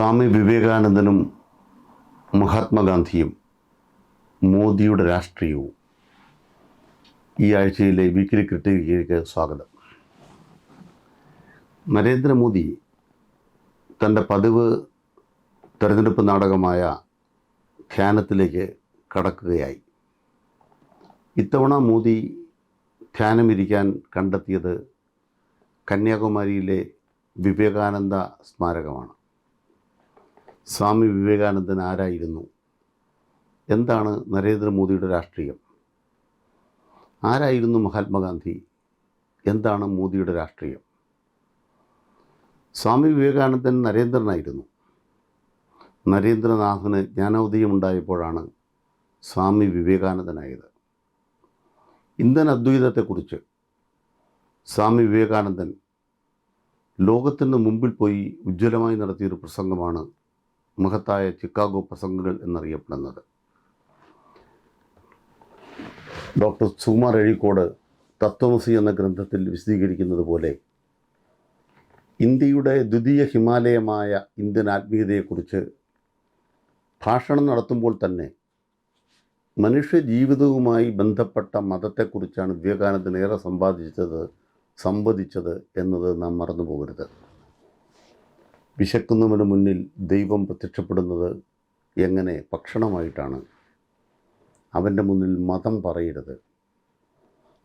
സ്വാമി വിവേകാനന്ദനും മഹാത്മാഗാന്ധിയും മോദിയുടെ രാഷ്ട്രീയവും ഈ ആഴ്ചയിലെ വീക്കിലി ക്രിട്ടിക്കിലേക്ക് സ്വാഗതം. നരേന്ദ്രമോദി തന്റെ പതിവ് തെരഞ്ഞെടുപ്പ് നാടകമായ ധ്യാനത്തിലേക്ക് കടക്കുകയായി. ഇത്തവണ മോദി ധ്യാനമിരിക്കാൻ കണ്ടെത്തിയത് കന്യാകുമാരിയിലെ വിവേകാനന്ദ സ്മാരകമാണ്. സ്വാമി വിവേകാനന്ദൻ ആരായിരുന്നു? എന്താണ് നരേന്ദ്രമോദിയുടെ രാഷ്ട്രീയം? ആരായിരുന്നു മഹാത്മാഗാന്ധി? എന്താണ് മോദിയുടെ രാഷ്ട്രീയം? സ്വാമി വിവേകാനന്ദൻ നരേന്ദ്രനായിരുന്നു. നരേന്ദ്രനാഥന് ജ്ഞാനോദയമുണ്ടായപ്പോഴാണ് സ്വാമി വിവേകാനന്ദനായത്. ഇന്ത്യൻ അദ്വൈതത്തെക്കുറിച്ച് സ്വാമി വിവേകാനന്ദൻ ലോകത്തിന് മുമ്പിൽ പോയി ഉജ്ജ്വലമായി നടത്തിയൊരു പ്രസംഗമാണ് മഹത്തായ ചിക്കാഗോ പ്രസംഗങ്ങൾ എന്നറിയപ്പെടുന്നത്. ഡോക്ടർ സുകുമാർ എഴിക്കോട് തത്വമസി എന്ന ഗ്രന്ഥത്തിൽ വിശദീകരിക്കുന്നത് പോലെ ഇന്ത്യയുടെ ദ്വിതീയ ഹിമാലയമായ ഇന്ത്യൻ ആത്മീയതയെക്കുറിച്ച് ഭാഷണം നടത്തുമ്പോൾ തന്നെ മനുഷ്യ ജീവിതവുമായി ബന്ധപ്പെട്ട മതത്തെക്കുറിച്ചാണ് വിവേകാനന്ദൻ ഏറെ സമ്പാദിച്ചത് സംവദിച്ചത് എന്നത് നാം മറന്നു പോകരുത് വിശക്കുന്നവന് മുന്നിൽ ദൈവം പ്രത്യക്ഷപ്പെടുന്നത് എങ്ങനെ ഭക്ഷണമായിട്ടാണ്? അവന്റെ മുന്നിൽ മതം പറയരുത്.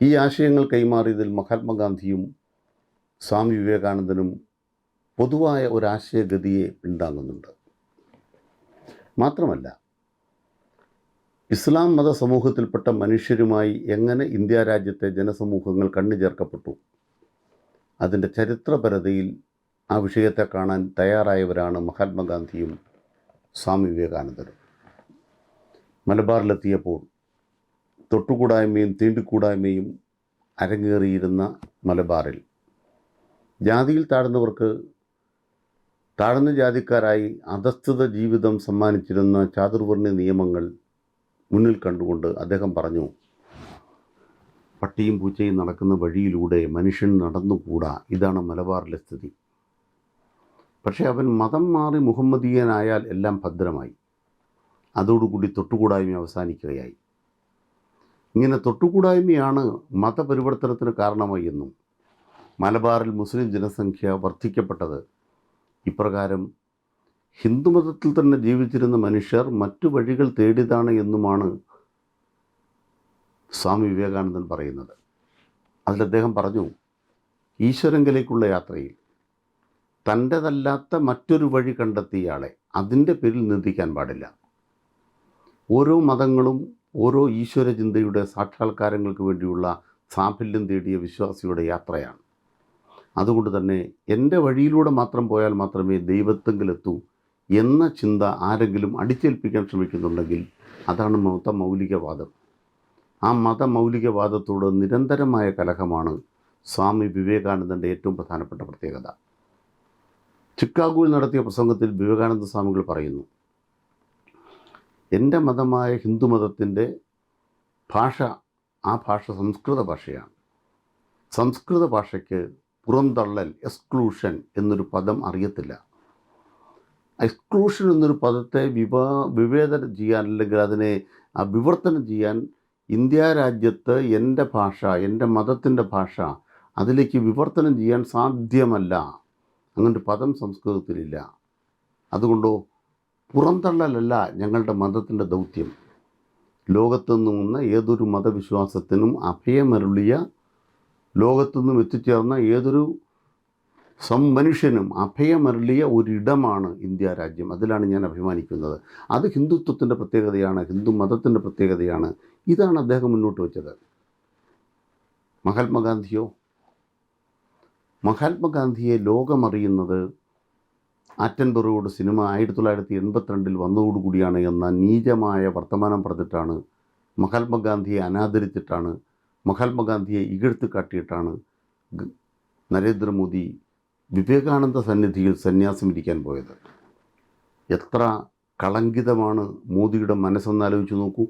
ഈ ആശയങ്ങൾ കൈമാറിയതിൽ മഹാത്മാഗാന്ധിയും സ്വാമി വിവേകാനന്ദനും പൊതുവായ ഒരാശയഗതിയെ പിന്താങ്ങുന്നുണ്ട്. മാത്രമല്ല ഇസ്ലാം മത സമൂഹത്തിൽപ്പെട്ട മനുഷ്യരുമായി എങ്ങനെ ഇന്ത്യ രാജ്യത്തെ ജനസമൂഹങ്ങൾ കണ്ണു ചേർക്കപ്പെട്ടു അതിന്റെ ചരിത്രപരതയിൽ ആ വിഷയത്തെ കാണാൻ തയ്യാറായവരാണ് മഹാത്മാഗാന്ധിയും സ്വാമി വിവേകാനന്ദനും മലബാറിലെത്തിയപ്പോൾ തൊട്ടുകൂടായ്മയും തീണ്ടിക്കൂടായ്മയും അരങ്ങേറിയിരുന്ന മലബാറിൽ. ജാതിയിൽ താഴ്ന്നവർക്ക് താഴ്ന്ന ജാതിക്കാരായി അധസ്ഥിത ജീവിതം സമ്മാനിച്ചിരുന്ന ചാതുർവർണ നിയമങ്ങൾ മുന്നിൽ കണ്ടുകൊണ്ട് അദ്ദേഹം പറഞ്ഞു പട്ടിയും പൂച്ചയും നടക്കുന്ന വഴിയിലൂടെ മനുഷ്യൻ നടന്നുകൂടാ? ഇതാണ് മലബാറിലെ സ്ഥിതി. പക്ഷേ അവൻ മതം മാറി മുഹമ്മദീയനായാൽ എല്ലാം ഭദ്രമായി. അതോടുകൂടി തൊട്ടുകൂടായ്മ അവസാനിക്കുകയായി. ഇങ്ങനെ തൊട്ടുകൂടായ്മയാണ് മതപരിവർത്തനത്തിന് കാരണമായി എന്നും മലബാറിൽ മുസ്ലിം ജനസംഖ്യ വർദ്ധിക്കപ്പെട്ടത്. ഇപ്രകാരം ഹിന്ദുമതത്തിൽ തന്നെ ജീവിച്ചിരുന്ന മനുഷ്യർ മറ്റു വഴികൾ തേടിയതാണ് എന്നുമാണ് സ്വാമി വിവേകാനന്ദൻ പറയുന്നത്. അതിൽ അദ്ദേഹം പറഞ്ഞു ഈശ്വരങ്കിലേക്കുള്ള യാത്രയിൽ തന്റെതല്ലാത്ത മറ്റൊരു വഴി കണ്ടെത്തിയയാളെ അതിന്റെ പേരിൽ നിന്ദിക്കാൻ പാടില്ല. ഓരോ മതങ്ങളും ഓരോ ഈശ്വര ചിന്തയുടെ സാക്ഷാത്കാരങ്ങൾക്ക് വേണ്ടിയുള്ള സാഫല്യം തേടിയ വിശ്വാസിയുടെ യാത്രയാണ്. അതുകൊണ്ട് തന്നെ എന്റെ വഴിയിലൂടെ മാത്രം പോയാൽ മാത്രമേ ദൈവത്തെങ്കിലെത്തൂ എന്ന ചിന്ത ആരെങ്കിലും അടിച്ചേൽപ്പിക്കാൻ ശ്രമിക്കുന്നുണ്ടെങ്കിൽ അതാണ് മത മൗലികവാദം. ആ മത മൗലികവാദത്തോട് നിരന്തരമായ കലഹമാണ് സ്വാമി വിവേകാനന്ദന്റെ ഏറ്റവും പ്രധാനപ്പെട്ട പ്രത്യേകത. ചിക്കാഗോയിൽ നടത്തിയ പ്രസംഗത്തിൽ വിവേകാനന്ദ സ്വാമികൾ പറയുന്നു എന്റെ മതമായ ഹിന്ദു ഹിന്ദുമതത്തിന്റെ ഭാഷ ആ ഭാഷ സംസ്കൃത ഭാഷയാണ്. സംസ്കൃത ഭാഷയ്ക്ക് പുറന്തള്ളൽ എക്സ്ക്ലൂഷൻ എന്നൊരു പദം അറിയത്തില്ല. എക്സ്ക്ലൂഷൻ എന്നൊരു പദത്തെ വിവാ വിവേചനം ചെയ്യാൻ അല്ലെങ്കിൽ അതിനെ വിവർത്തനം ചെയ്യാൻ ഇന്ത്യ രാജ്യത്ത് എന്റെ ഭാഷ എന്റെ മതത്തിന്റെ ഭാഷ അതിലേക്ക് വിവർത്തനം ചെയ്യാൻ സാധ്യമല്ല. അങ്ങനൊരു പദം സംസ്കൃതത്തിലില്ല. അതുകൊണ്ടോ പുറന്തള്ളലല്ല ഞങ്ങളുടെ മതത്തിന്റെ ദൗത്യം. ലോകത്തു നിന്ന് ഏതൊരു മതവിശ്വാസത്തിനും അഭയമരുളിയ ലോകത്തു നിന്നും എത്തിച്ചേർന്ന ഏതൊരു സം മനുഷ്യനും അഭയമരുളിയ ഒരിടമാണ് ഇന്ത്യ രാജ്യം. അതിലാണ് ഞാൻ അഭിമാനിക്കുന്നത്. അത് ഹിന്ദുത്വത്തിന്റെ പ്രത്യേകതയാണ് ഹിന്ദു മതത്തിന്റെ പ്രത്യേകതയാണ്. ഇതാണ് അദ്ദേഹം മുന്നോട്ട് വെച്ചത്. മഹാത്മാഗാന്ധിയോ മഹാത്മാഗാന്ധിയെ ലോകമറിയുന്നത് ആറ്റൻബറോട് സിനിമ ആയിരത്തി തൊള്ളായിരത്തി എൺപത്തിരണ്ടിൽ വന്നതോടുകൂടിയാണ് എന്ന നീചമായ വർത്തമാനം പറഞ്ഞിട്ടാണ് മഹാത്മാഗാന്ധിയെ അനാദരിച്ചിട്ടാണ് മഹാത്മാഗാന്ധിയെ ഇകഴ്ത്തി കാട്ടിയിട്ടാണ് നരേന്ദ്രമോദി വിവേകാനന്ദ സന്നിധിയിൽ സന്യാസം ഇരിക്കാൻ പോയത്. എത്ര കളങ്കിതമാണ് മോദിയുടെ മനസ്സെന്ന് ആലോചിച്ച് നോക്കൂ.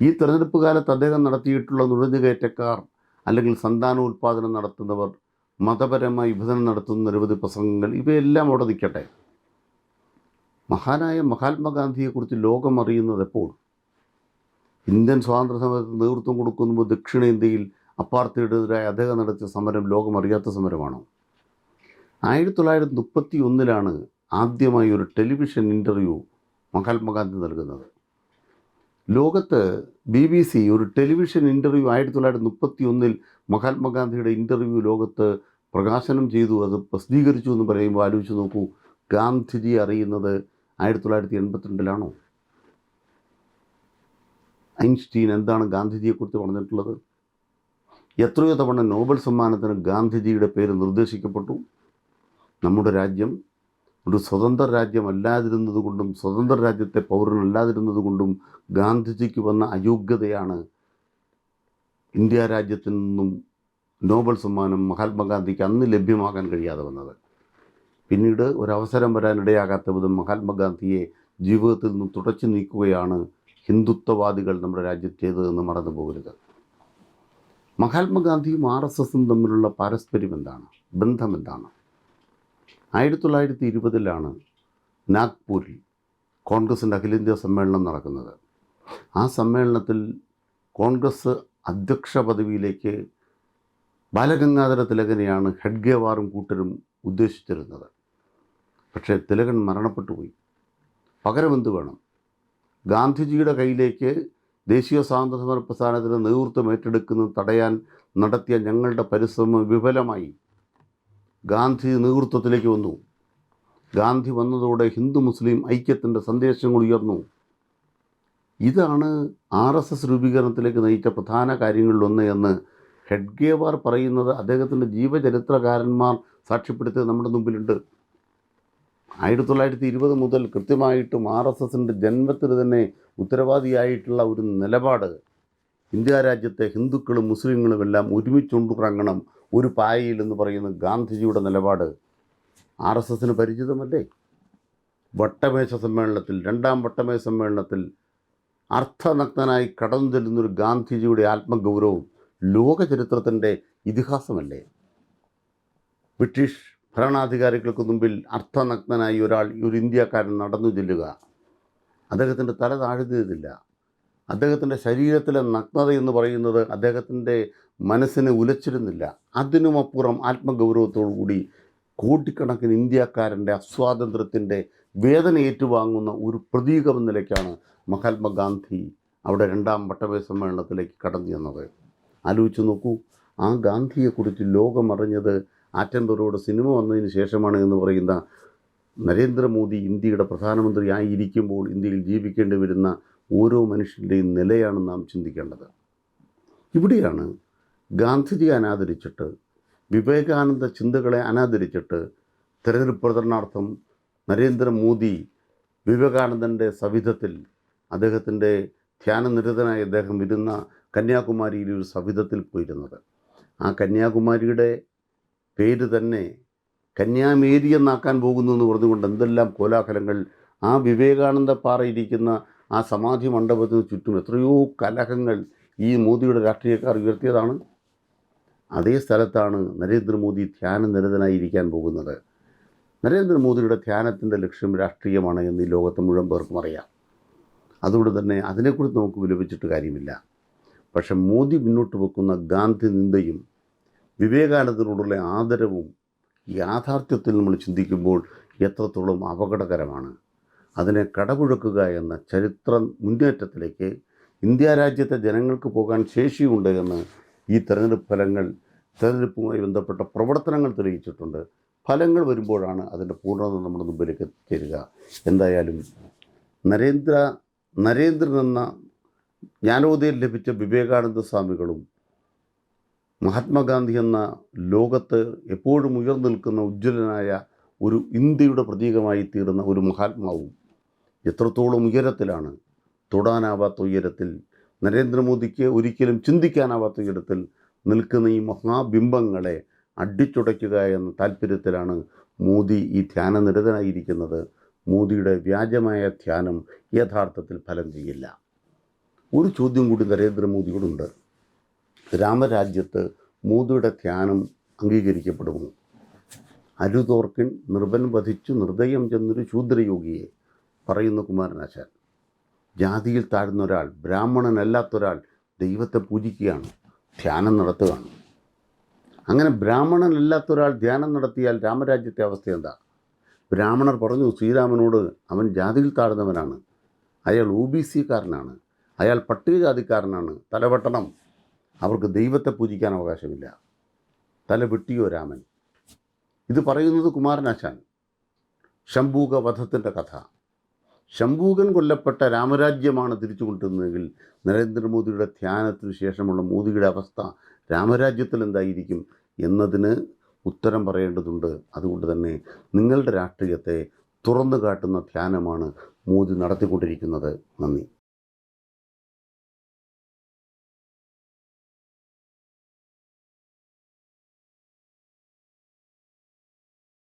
ഈ തെരഞ്ഞെടുപ്പ് കാലത്ത് അദ്ദേഹം നടത്തിയിട്ടുള്ള നുഴഞ്ഞുകയറ്റക്കാർ അല്ലെങ്കിൽ സന്താനോത്പാദനം നടത്തുന്നവർ മതപരമായ വിഭജനം നടത്തുന്ന നിരവധി പ്രസംഗങ്ങൾ ഇവയെല്ലാം അവിടെ നിൽക്കട്ടെ. മഹാനായ മഹാത്മാഗാന്ധിയെക്കുറിച്ച് ലോകം അറിയുന്നത് എപ്പോൾ? ഇന്ത്യൻ സ്വാതന്ത്ര്യ സമരത്തിന് നേതൃത്വം കൊടുക്കുമ്പോൾ ദക്ഷിണേന്ത്യയിൽ അപ്പാർത്തിയുടെതിരായ അദ്ദേഹം നടത്തിയ സമരം ലോകം അറിയാത്ത സമരമാണോ? ആയിരത്തി തൊള്ളായിരത്തി മുപ്പത്തി ഒന്നിലാണ് ആദ്യമായി ഒരു ടെലിവിഷൻ ഇന്റർവ്യൂ മഹാത്മാഗാന്ധി നൽകുന്നത്. ലോകത്ത് ബി ബി സി ഒരു ടെലിവിഷൻ ഇന്റർവ്യൂ ആയിരത്തി തൊള്ളായിരത്തി മുപ്പത്തി ഒന്നിൽ മഹാത്മാഗാന്ധിയുടെ ഇന്റർവ്യൂ ലോകത്ത് പ്രകാശനം ചെയ്തു അത് പ്രസിദ്ധീകരിച്ചു എന്ന് പറയുമ്പോൾ ആലോചിച്ച് നോക്കൂ ഗാന്ധിജി അറിയുന്നത് ആയിരത്തി തൊള്ളായിരത്തി എൺപത്തിരണ്ടിലാണോ ഐൻസ്റ്റീൻ എന്താണ് ഗാന്ധിജിയെക്കുറിച്ച് പറഞ്ഞിട്ടുള്ളത്? എത്രയോ തവണ നോബൽ സമ്മാനത്തിന് ഗാന്ധിജിയുടെ പേര് നിർദ്ദേശിക്കപ്പെട്ടു. നമ്മുടെ രാജ്യം ഒരു സ്വതന്ത്ര രാജ്യമല്ലാതിരുന്നത് കൊണ്ടും സ്വതന്ത്ര രാജ്യത്തെ പൗരനല്ലാതിരുന്നത് കൊണ്ടും ഗാന്ധിജിക്ക് വന്ന അയോഗ്യതയാണ് ഇന്ത്യ രാജ്യത്തിൽ നിന്നും നോബൽ സമ്മാനം മഹാത്മാഗാന്ധിക്ക് അന്ന് ലഭ്യമാകാൻ കഴിയാതെ വന്നത്. പിന്നീട് ഒരവസരം വരാനിടയാകാത്ത വിധം മഹാത്മാഗാന്ധിയെ ജീവിതത്തിൽ നിന്ന് തുടച്ചു നീക്കുകയാണ് ഹിന്ദുത്വവാദികൾ നമ്മുടെ രാജ്യത്ത് ചെയ്തതെന്ന് മറന്നു പോകരുത്. മഹാത്മാഗാന്ധിയും ആർ എസ് എസും തമ്മിലുള്ള പാരസ്പര്യം എന്താണ്? ബന്ധം എന്താണ്? ആയിരത്തി തൊള്ളായിരത്തി ഇരുപതിലാണ് നാഗ്പൂരിൽ കോൺഗ്രസിന്റെ അഖിലേന്ത്യാ സമ്മേളനം നടക്കുന്നത്. ആ സമ്മേളനത്തിൽ കോൺഗ്രസ് അധ്യക്ഷ പദവിയിലേക്ക് ബാലഗംഗാധര തിലകനെയാണ് ഹെഡ്ഗേവാറും കൂട്ടരും ഉദ്ദേശിച്ചിരുന്നത്. പക്ഷേ തിലകൻ മരണപ്പെട്ടു പോയി. പകരം എന്ത് വേണം? ഗാന്ധിജിയുടെ കയ്യിലേക്ക് ദേശീയ സ്വാതന്ത്ര്യ സമര പ്രസ്ഥാനത്തിന് നേതൃത്വം ഏറ്റെടുക്കുന്നത് തടയാൻ നടത്തിയ ഞങ്ങളുടെ പരിശ്രമം വിഫലമായി. ഗാന്ധി നേതൃത്വത്തിലേക്ക് വന്നു. ഗാന്ധി വന്നതോടെ ഹിന്ദു മുസ്ലിം ഐക്യത്തിന്റെ സന്ദേശങ്ങൾ ഉയർന്നു. ഇതാണ് ആർ എസ് എസ് രൂപീകരണത്തിലേക്ക് നയിച്ച പ്രധാന കാര്യങ്ങളിലൊന്ന് എന്ന് ഹെഡ്ഗേവാർ പറയുന്നത് അദ്ദേഹത്തിന്റെ ജീവചരിത്രകാരന്മാർ സാക്ഷ്യപ്പെടുത്തിയത് നമ്മുടെ മുമ്പിലുണ്ട്. ആയിരത്തി തൊള്ളായിരത്തി ഇരുപത് മുതൽ കൃത്യമായിട്ടും ആർ എസ് എസിന്റെ ജന്മത്തിന് തന്നെ ഉത്തരവാദിയായിട്ടുള്ള ഒരു നിലപാട്. ഇന്ത്യ രാജ്യത്തെ ഹിന്ദുക്കളും മുസ്ലിങ്ങളും എല്ലാം ഒരുമിച്ചുണ്ടുറങ്ങണം ഒരു പായയിൽ എന്ന് പറയുന്ന ഗാന്ധിജിയുടെ നിലപാട്. ആർ എസ് എസിന് പരിചിതമല്ലേ? വട്ടമേശ സമ്മേളനത്തിൽ രണ്ടാം വട്ടമേശ സമ്മേളനത്തിൽ അർത്ഥനഗ്നനായി കടന്നു ചെല്ലുന്നൊരു ഗാന്ധിജിയുടെ ആത്മഗൗരവം ലോക ചരിത്രത്തിന്റെ ഇതിഹാസമല്ലേ? ബ്രിട്ടീഷ് ഭരണാധികാരികൾക്ക് മുമ്പിൽ അർത്ഥനഗ്നനായി ഒരാൾ ഒരു ഇന്ത്യക്കാരൻ നടന്നു ചെല്ലുക. അദ്ദേഹത്തിന്റെ തല താഴ്ന്നതില്ല അദ്ദേഹത്തിന്റെ ശരീരത്തിലെ നഗ്നത എന്ന് പറയുന്നത് അദ്ദേഹത്തിന്റെ മനസ്സിനെ ഉലച്ചിരുന്നില്ല. അതിനുമപ്പുറം ആത്മഗൗരവത്തോടു കൂടി കോടിക്കണക്കിന് ഇന്ത്യക്കാരന്റെ അസ്വാതന്ത്ര്യത്തിന്റെ വേദന ഏറ്റുവാങ്ങുന്ന ഒരു പ്രതീകം നിലയ്ക്കാണ് മഹാത്മാഗാന്ധി അവിടെ രണ്ടാം വട്ടമേ സമ്മേളനത്തിലേക്ക് കടന്നു ചെന്നത്. ആലോചിച്ച് നോക്കൂ. ആ ഗാന്ധിയെക്കുറിച്ച് ലോകമറിഞ്ഞത് ആറ്റംബറോടെ സിനിമ വന്നതിന് ശേഷമാണ് എന്ന് പറയുന്ന നരേന്ദ്രമോദി ഇന്ത്യയുടെ പ്രധാനമന്ത്രി ആയിരിക്കുമ്പോൾ ഇന്ത്യയിൽ ജീവിക്കേണ്ടി വരുന്ന ഓരോ മനുഷ്യന്റെയും നിലയാണ് നാം ചിന്തിക്കേണ്ടത്. ഇവിടെയാണ് ഗാന്ധിജി അനാദരിച്ചിട്ട് വിവേകാനന്ദ ചിന്തകളെ അനാദരിച്ചിട്ട് തെരഞ്ഞെടുപ്പ് പ്രചരണാർത്ഥം നരേന്ദ്രമോദി വിവേകാനന്ദന്റെ സവിധത്തിൽ അദ്ദേഹത്തിന്റെ ധ്യാനനിരതനായി അദ്ദേഹം ഇരുന്ന കന്യാകുമാരിയിൽ ഒരു സവിധത്തിൽ പോയിരുന്നത്. ആ കന്യാകുമാരിയുടെ പേര് തന്നെ കന്യാമേരി എന്നാക്കാൻ പോകുന്നു എന്ന് പറഞ്ഞുകൊണ്ട് എന്തെല്ലാം കോലാഹലങ്ങൾ. ആ വിവേകാനന്ദ പാറയിരിക്കുന്ന ആ സമാധി മണ്ഡപത്തിന് ചുറ്റും എത്രയോ കലഹങ്ങൾ ഈ മോദിയുടെ രാഷ്ട്രീയക്കാർ ഉയർത്തിയതാണ്. അതേ സ്ഥലത്താണ് നരേന്ദ്രമോദി ധ്യാന നിരതനായിരിക്കാൻ പോകുന്നത്. നരേന്ദ്രമോദിയുടെ ധ്യാനത്തിന്റെ ലക്ഷ്യം രാഷ്ട്രീയമാണ് എന്ന് ഈ ലോകത്ത് മുഴുവൻ പേർക്കും അറിയാം. അതുകൊണ്ട് തന്നെ അതിനെക്കുറിച്ച് നമുക്ക് വിലപിച്ചിട്ട് കാര്യമില്ല. പക്ഷെ മോദി മുന്നോട്ട് വെക്കുന്ന ഗാന്ധി നിന്ദയും വിവേകാനന്ദനോടുള്ള ആദരവും യാഥാർത്ഥ്യത്തിൽ നമ്മൾ ചിന്തിക്കുമ്പോൾ എത്രത്തോളം അപകടകരമാണ്. അതിനെ കടപുഴക്കുക എന്ന ചരിത്ര മുന്നേറ്റത്തിലേക്ക് ഇന്ത്യ രാജ്യത്തെ ജനങ്ങൾക്ക് പോകാൻ ശേഷിയുണ്ട് എന്ന് ഈ തെരഞ്ഞെടുപ്പ് ഫലങ്ങൾ തെരഞ്ഞെടുപ്പുമായി ബന്ധപ്പെട്ട പ്രവർത്തനങ്ങൾ തെളിയിച്ചിട്ടുണ്ട്. ഫലങ്ങൾ വരുമ്പോഴാണ് അതിന്റെ പൂർണത നമ്മുടെ മുമ്പിലേക്ക് എത്തിച്ചേരുക. എന്തായാലും നരേന്ദ്ര നരേന്ദ്രൻ എന്ന ജ്ഞാനോദയം ലഭിച്ച വിവേകാനന്ദ സ്വാമികളും മഹാത്മാഗാന്ധി എന്ന ലോകത്ത് എപ്പോഴും ഉയർന്നു നിൽക്കുന്ന ഉജ്ജ്വലനായ ഒരു ഇന്ത്യയുടെ പ്രതീകമായി തീർന്ന ഒരു മഹാത്മാവും എത്രത്തോളം ഉയരത്തിലാണ് തൊടാനാവാത്ത ഉയരത്തിൽ നരേന്ദ്രമോദിക്ക് ഒരിക്കലും ചിന്തിക്കാനാവാത്ത ഉയരത്തിൽ നിൽക്കുന്ന ഈ മഹാബിംബങ്ങളെ അടിച്ചുടയ്ക്കുക എന്ന താല്പര്യത്തിലാണ് മോദി ഈ ധ്യാനനിരതനായിരിക്കുന്നത് മോദിയുടെ വ്യാജമായ ധ്യാനം യഥാർത്ഥത്തിൽ ഫലം ചെയ്യില്ല. ഒരു ചോദ്യം കൂടി നരേന്ദ്രമോദിയോടുണ്ട്. രാമരാജ്യത്ത് മോദിയുടെ ധ്യാനം അംഗീകരിക്കപ്പെടുമോ? അരുതോർക്കിൻ നിർബൻ വധിച്ചു നിർദ്ദയം ചെന്നൊരു ശൂദ്രയോഗിയെ പറയുന്ന കുമാരനാശാൻ. ജാതിയിൽ താഴ്ന്ന ഒരാൾ ബ്രാഹ്മണനല്ലാത്തൊരാൾ ദൈവത്തെ പൂജിക്കുകയാണ് ധ്യാനം നടത്തുകയാണ്. അങ്ങനെ ബ്രാഹ്മണനല്ലാത്ത ഒരാൾ ധ്യാനം നടത്തിയാൽ രാമരാജ്യത്തെ അവസ്ഥ എന്താ? ബ്രാഹ്മണർ പറഞ്ഞു ശ്രീരാമനോട് അവൻ ജാതിയിൽ താഴ്ന്നവനാണ്. അയാൾ ഒ ബി സിക്കാരനാണ് അയാൾ പട്ടികജാതിക്കാരനാണ്. തലവെട്ടണം. അവർക്ക് ദൈവത്തെ പൂജിക്കാൻ അവകാശമില്ല. തല വെട്ടിയോ രാമൻ. ഇത് പറയുന്നത് കുമാരനാശാൻ. ശംഭൂക വധത്തിന്റെ കഥ. ശംഭൂകൻ കൊല്ലപ്പെട്ട രാമരാജ്യമാണ് തിരിച്ചു കൊണ്ടുവന്നതെങ്കിൽ നരേന്ദ്രമോദിയുടെ ധ്യാനത്തിന് ശേഷമുള്ള മോദിയുടെ അവസ്ഥ രാമരാജ്യത്തിൽ എന്തായിരിക്കും എന്നതിന് ഉത്തരം പറയേണ്ടതുണ്ട്. അതുകൊണ്ട് തന്നെ നിങ്ങളുടെ രാഷ്ട്രീയത്തെ തുറന്നു കാട്ടുന്ന ധ്യാനമാണ് മോദി നടത്തിക്കൊണ്ടിരിക്കുന്നത്. നന്ദി.